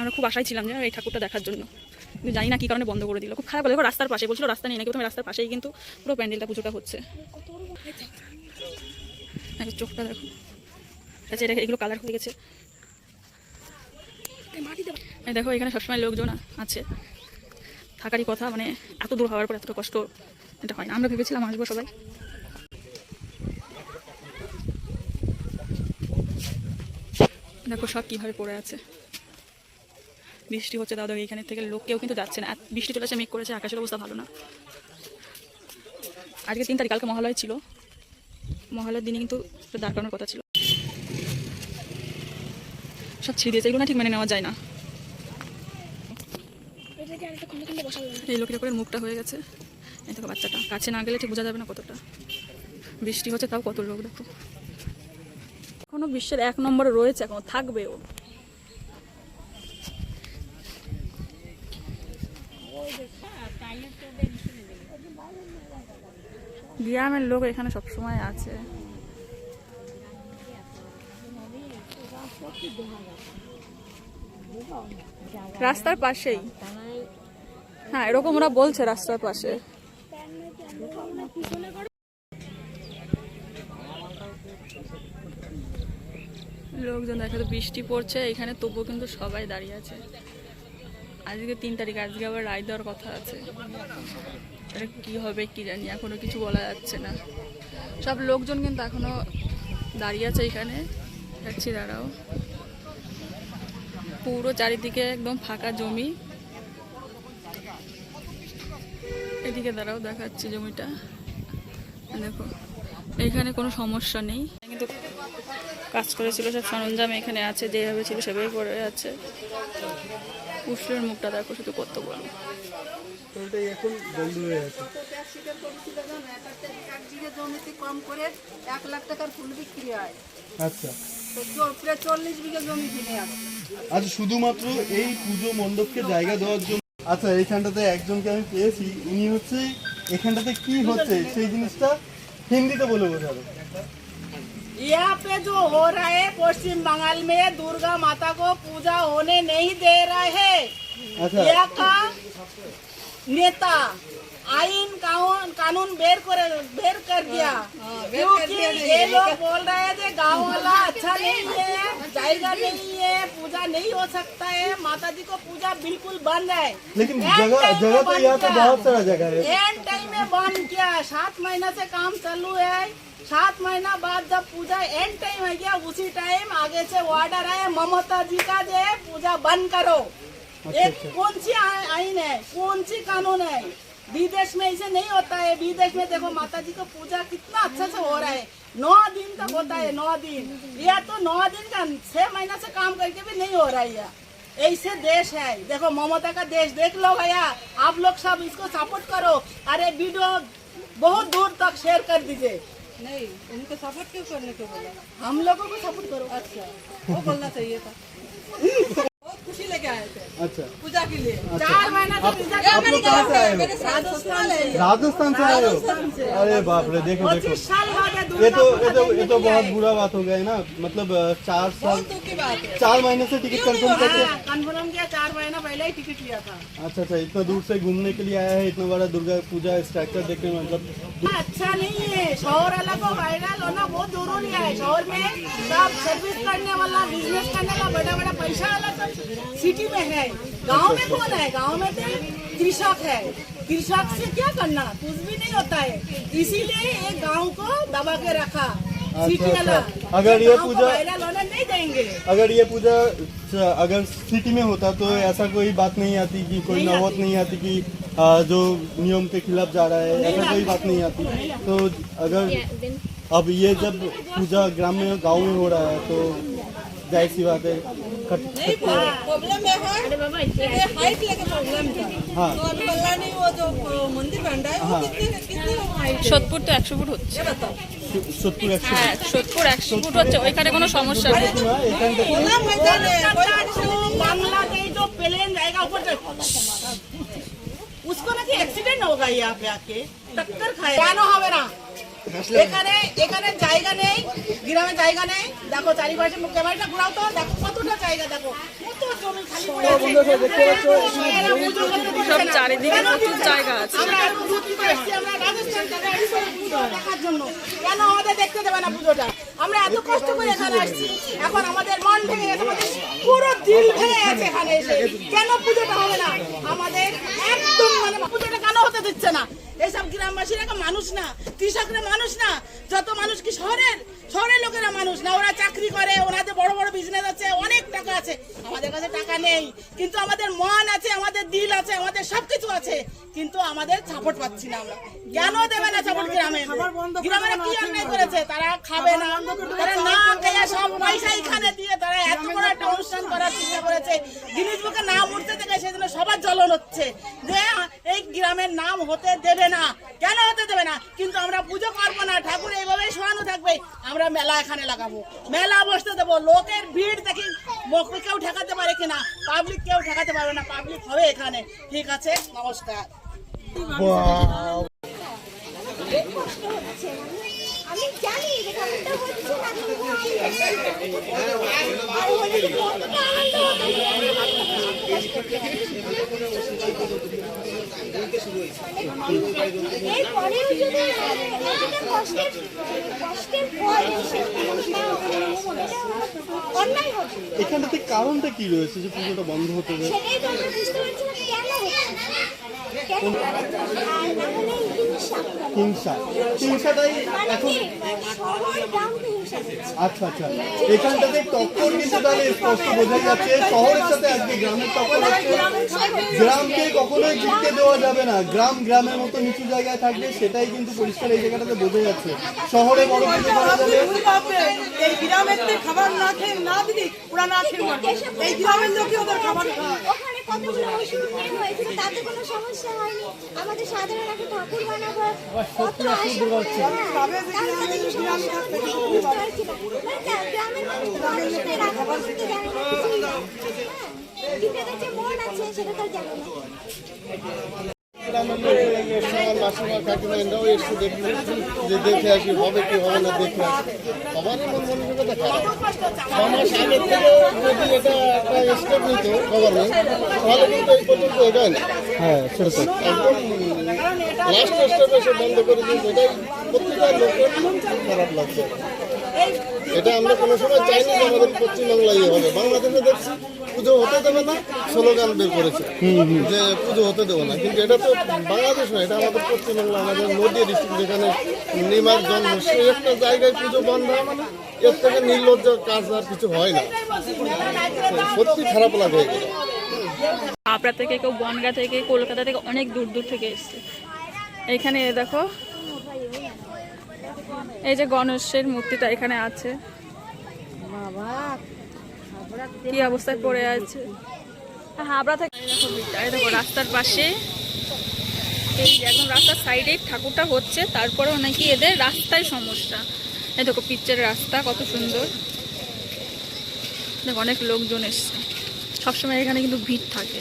আমরা খুব আশায় ছিলাম যে এই ঠাকুরটা দেখার জন্য। কিন্তু জানি না কি কারণে বন্ধ করে দিল। খুব খারাপ লাগল রাস্তার পাশে বলছিল রাস্তা নেই নাকি? প্রথমে রাস্তার পাশেই কিন্তু পুরো প্যান্ডেলটা পুজোটা হচ্ছে। দেখো চোখটা দেখো। আচ্ছা এটা এগুলো কালার হয়ে গেছে। দেখো, এখানে সবসময় লোকজন আছে। থাকারই কথা মানে এত দূর হওয়ার পর এতটা কষ্ট এটা হয় না। আমরা ভেবেছিলাম আসব সবাই। দেখো সব কীভাবে পড়ে আছে। বৃষ্টি হচ্ছে দাদা এইখানের থেকে লোক কেউ কিন্তু যাচ্ছে না। বৃষ্টি চলে আসে, মেঘ করেছে, আকাশের অবস্থা ভালো না। আজকে তিন তারিখ, কালকে মহালয় ছিল। মহালয়ের দিনে কিন্তু দাঁড় করানোর কথা ছিল। সব ছিঁড়ে দিয়েছে, এগুলো না ঠিক মেনে নেওয়া যায় না। এই লোকের করে মুখটা হয়ে গেছে। এই দেখো বাচ্চাটা, কাছে না গেলে ঠিক বোঝা যাবে না কতটা। বৃষ্টি হচ্ছে, তাও কত লোক, দেখো। এখনও বিশ্বের এক নম্বরে রয়েছে, এখনও থাকবেও। গ্রামের লোক এখানে সবসময় আছে। রাস্তার পাশেই। হ্যাঁ এরকম ওরা বলছে রাস্তার পাশে। লোকজন দেখা তো বৃষ্টি পড়ছে, এখানে তবুও কিন্তু সবাই দাঁড়িয়ে আছে। আজকে তিন তারিখ, আজকে আবার রায় দেওয়ার কথা আছে। কি হবে কি জানি, এখনও কিছু বলা যাচ্ছে না। সব লোকজন কিন্তু এখনও দাঁড়িয়ে আছে এখানে। যাচ্ছি, দাঁড়াও। পুরো চারিদিকে একদম ফাঁকা জমি। এদিকে দাঁড়াও, দেখাচ্ছি জমিটা। দেখো, এখানে কোনো সমস্যা নেই। কিন্তু কাজ করেছিল সব সরঞ্জাম এখানে আছে, যেভাবে ছিল সেভাবে পড়ে আছে। পুষ্পের মুখটা দেখো, শুধু কত বড় এখন হয়ে আচ্ছা। শুধুমাত্র এই পুজো মণ্ডপকে জায়গা দেওয়ার জন্য আচ্ছা একজনকে আমি পেয়েছি। উনি হচ্ছে এখানটাতে কি হচ্ছে? সেই জিনিসটা হিন্দিতে বলে বোঝাবে। यहाँ पे जो हो रहा है पश्चिम बंगाल में दुर्गा माता को पूजा होने नहीं दे रहा है अच्छा। यहाँ का नेता आइन कानून कानून बेर कर बेर कर दिया। क्योंकि ये लोग बोल रहे हैं कि गाँव वाला अच्छा नहीं है जाएगा नहीं है पूजा नहीं हो सकता है माता जी को पूजा बिल्कुल बंद है। लेकिन जगह जगह तो यहाँ पे बहुत सारा जगह है। एंड टाइम में बंद किया। सात महीना से काम चालू है। सात महीना बाद जब पूजा एंड टाइम है गया उसी टाइम आगे से ऑर्डर आया ममता जी का जो पूजा बंद करो। एक कौन सी आइन है? कौन सी कानून है? विदेश में ऐसे नहीं होता है विदेश में देखो माता जी को पूजा कितना अच्छा से हो रहा है नौ दिन तक होता है नौ दिन यह तो नौ दिन का छह महीना से काम करके भी नहीं हो रहा है यह। ऐसे देश है देखो ममता का देश देख लो भैया आप लोग सब इसको सपोर्ट करो अरे वीडियो बहुत दूर तक शेयर कर दीजिए नहीं उनको सपोर्ट क्यों करने को बोला हम लोगों को सपोर्ट करो अच्छा वो बोलना चाहिए था अच्छा। पूजा के लिए। चार महीना आप लोग कहाँ से आए हो? राजस्थान से आए हो? अरे बाप रे देखो देखो। ये तो ये तो ये तो बहुत बुरा बात हो गया है ना। मतलब चार साल बात है। चार महीने से टिकट कंफर्म करके हाँ, कन्फर्म किया चार महीना पहले ही टिकट लिया था। अच्छा अच्छा इतना दूर से घूमने के लिए आया है इतना बड़ा दुर्गा पूजा स्ट्रक्चर देखने में मतलब अच्छा नहीं है। शहर वाला को वायरल होना बहुत ज़रूरी है। शहर में सब सर्विस करने वाला बिज़नेस करने वाला बड़ा बड़ा पैसा वाला सब सिटी में है। गाँव में कौन है? गाँव में तो कृषक है। कृषक से क्या करना? कुछ भी नहीं होता है। इसीलिए एक गाँव को दबा के रखा। अच्छा। अगर ये पूजा- नहीं देंगे। अगर ये पूजा अगर सिटी में होता तो ऐसा कोई बात नहीं आती कि कोई नौबत नहीं आती कि जो नियम के खिलाफ जा रहा है ऐसा कोई बात नहीं आती। तो अगर अब ये जब पूजा ग्राम में गाँव में हो रहा है तो ज़ाहिर सी बात है खट- नहीं प्रॉब्लम ये है ये हाइट लेके प्रॉब्लम था हाँ। तो अभी कल्याणी वो जो अ, मंदिर बन रहा है वो हाँ। कितने कितने लोग हाइट সোদপুর তো একশো ফুট হচ্ছে ये बताओ সত্তর একশো হ্যাঁ সোদপুর একশো ফুট হচ্ছে ওইখানে কোনো সমস্যা নেই না, এখান থেকে खुला मैदान है कोई बांग्लादेश जो प्लेन जाएगा ऊपर से उसको নাকি অ্যাক্সিডেন্ট होगा यहाँ पे आके टक्कर खाए কেন হবে না এখানে এখানে জায়গা নেই গ্রামে জায়গা নেই। দেখো চারিপাশে ক্যামেরাটা ঘোরাও তো দেখো কতটা জায়গা দেখো। কত জমি খালি পড়ে আছে। এরা পুজো করতে দিচ্ছে সব চারিদিকে কেন প্রচুর জায়গা আছে। আমরা পুজো দিতে এসেছি, আমরা রাজস্থান থেকে দেখার জন্য। কেন আমাদের দেখতে দেবে না পুজোটা? আমরা এত কষ্ট করে এখানে আসছি। এখন আমাদের মন ভেঙে গেছে আমাদের পুরো দিল ভেঙে গেছে এখানে এসে। কেন পুজোটা হবে না? আমাদের একদম মানে পুজোটা কেন দিচ্ছে না। এইসব গ্রামবাসীরা কি মানুষ না কৃষকরা মানুষ না। যত মানুষ কি শহরের শহরের লোকেরা মানুষ না ওরা চাকরি করে ওনাদের বড় বড় বিজনেস আছে অনেক টাকা আছে। আমাদের কাছে টাকা নেই কিন্তু আমাদের মন আছে আমাদের দিল আছে আমাদের সবকিছু আছে কিন্তু আমাদের সাপোর্ট পাচ্ছি না আমরা। কেন দেবে না সাপোর্ট গ্রামে? গ্রামের কি অন্যায় করেছে? তারা খাবে না। তারা না খেয়ে সব পয়সা এখানে দিয়ে তারা এত বড় একটা অনুষ্ঠান করার চেষ্টা করেছে। বুকে নাম উঠতে থেকে সেজন্য সবার জ্বলন হচ্ছে। যে এই গ্রামের নাম হতে দেবে না। কেন হতে দেবে না? কিন্তু আমরা পুজো করব না। ঠাকুর এইভাবে শোয়ানো থাকবে। আমরা মেলা এখানে লাগাবো। মেলা বসতে দেবো। লোকের ভিড় দেখি ম- কেউ ঠেকাতে পারে কিনা? পাবলিক কেউ ঠেকাতে পারবে না। পাবলিক হবে এখানে। ঠিক আছে? নমস্কার। আমি জানি আনন্দ এখানটাতে কারণটা কি রয়েছে যে পুজোটা বন্ধ হতে হবে হিংসা। হিংসা হিংসাটাই মানে এখন গ্রামকে আচ্ছা আচ্ছা। এখানটাতে টক্কর কিন্তু তাহলে স্পষ্ট বোঝা যাচ্ছে। শহরের সাথে আজকে গ্রামের টক্কর হচ্ছে গ্রামকে কখনোই জিততে দেওয়া যাবে না। গ্রাম গ্রামের মতো নিচু জায়গায় থাকবে সেটাই কিন্তু পরিষ্কার এই জায়গাটাতে বোঝা যাচ্ছে। শহরে বড় পুজো করা যাবে। এই গ্রামের খাবার না খেয়ে না দিদি ওরা না খেয়ে এই গ্রামের লোকই ওদের খাবার ওখানে কতগুলো ওষুধ নিয়ে হয়েছিল তাতে কোনো সমস্যা হয়নি? আমাদের সাধারণ একটা ঠাকুর বানাবো কত আশা করে, হ্যাঁ, তার সাথে কি সমস্যা? বুঝতে পারছি না। মানে তা- গ্রামের মানুষ তো মানুষকে রাখা করতে জানে না, কিছুই না। হ্যাঁ, ভিতরে যে মন আছে সেটা তো জানে না গ্রামের লোক এসে আমার মাসিমা কাকিমা এরাও এসে দেখি যে দেখে আসি হবে কি হবে না দেখে আসি সবারই মন এটা একটা তাহলে কিন্তু এই পর্যন্ত এগায় না হ্যাঁ একদম লাস্ট স্টেপ এসে বন্ধ করে দিয়েছে এটাই প্রত্যেকটা লোকের খারাপ লাগছে। এটা আমরা কোনো সময় চাইনি যে আমাদের পশ্চিমবাংলায় ইয়ে হবে। বাংলাদেশে দেখছি পুজো হতে দেবে না স্লোগান বের করেছে। যে পুজো হতে দেবো না। কিন্তু এটা তো বাংলাদেশ নয় এটা আমাদের পশ্চিমবাংলা আমাদের নদী ডিস্ট্রিক্ট যেখানে নিমার জন্ম সেই একটা জায়গায় পুজো বন্ধ হয় মানে এর থেকে নির্লজ্জ কাজ আর কিছু হয় না। সত্যি খারাপ লাগে। এগুলো হাবড়া থেকে কেউ বনগা থেকে কলকাতা থেকে অনেক দূর দূর থেকে এসছে। এখানে দেখো এই যে গণেশের মূর্তিটা এখানে আছে। কি অবস্থায় পড়ে আছে? হাবড়া থেকে দেখো দেখো রাস্তার পাশে। এই একদম রাস্তার সাইডে ঠাকুরটা হচ্ছে তারপরেও নাকি এদের রাস্তায় সমস্যা। এই দেখো পিচ্চের রাস্তা কত সুন্দর। দেখো অনেক লোকজন এসছে। সবসময় এখানে কিন্তু ভিড় থাকে।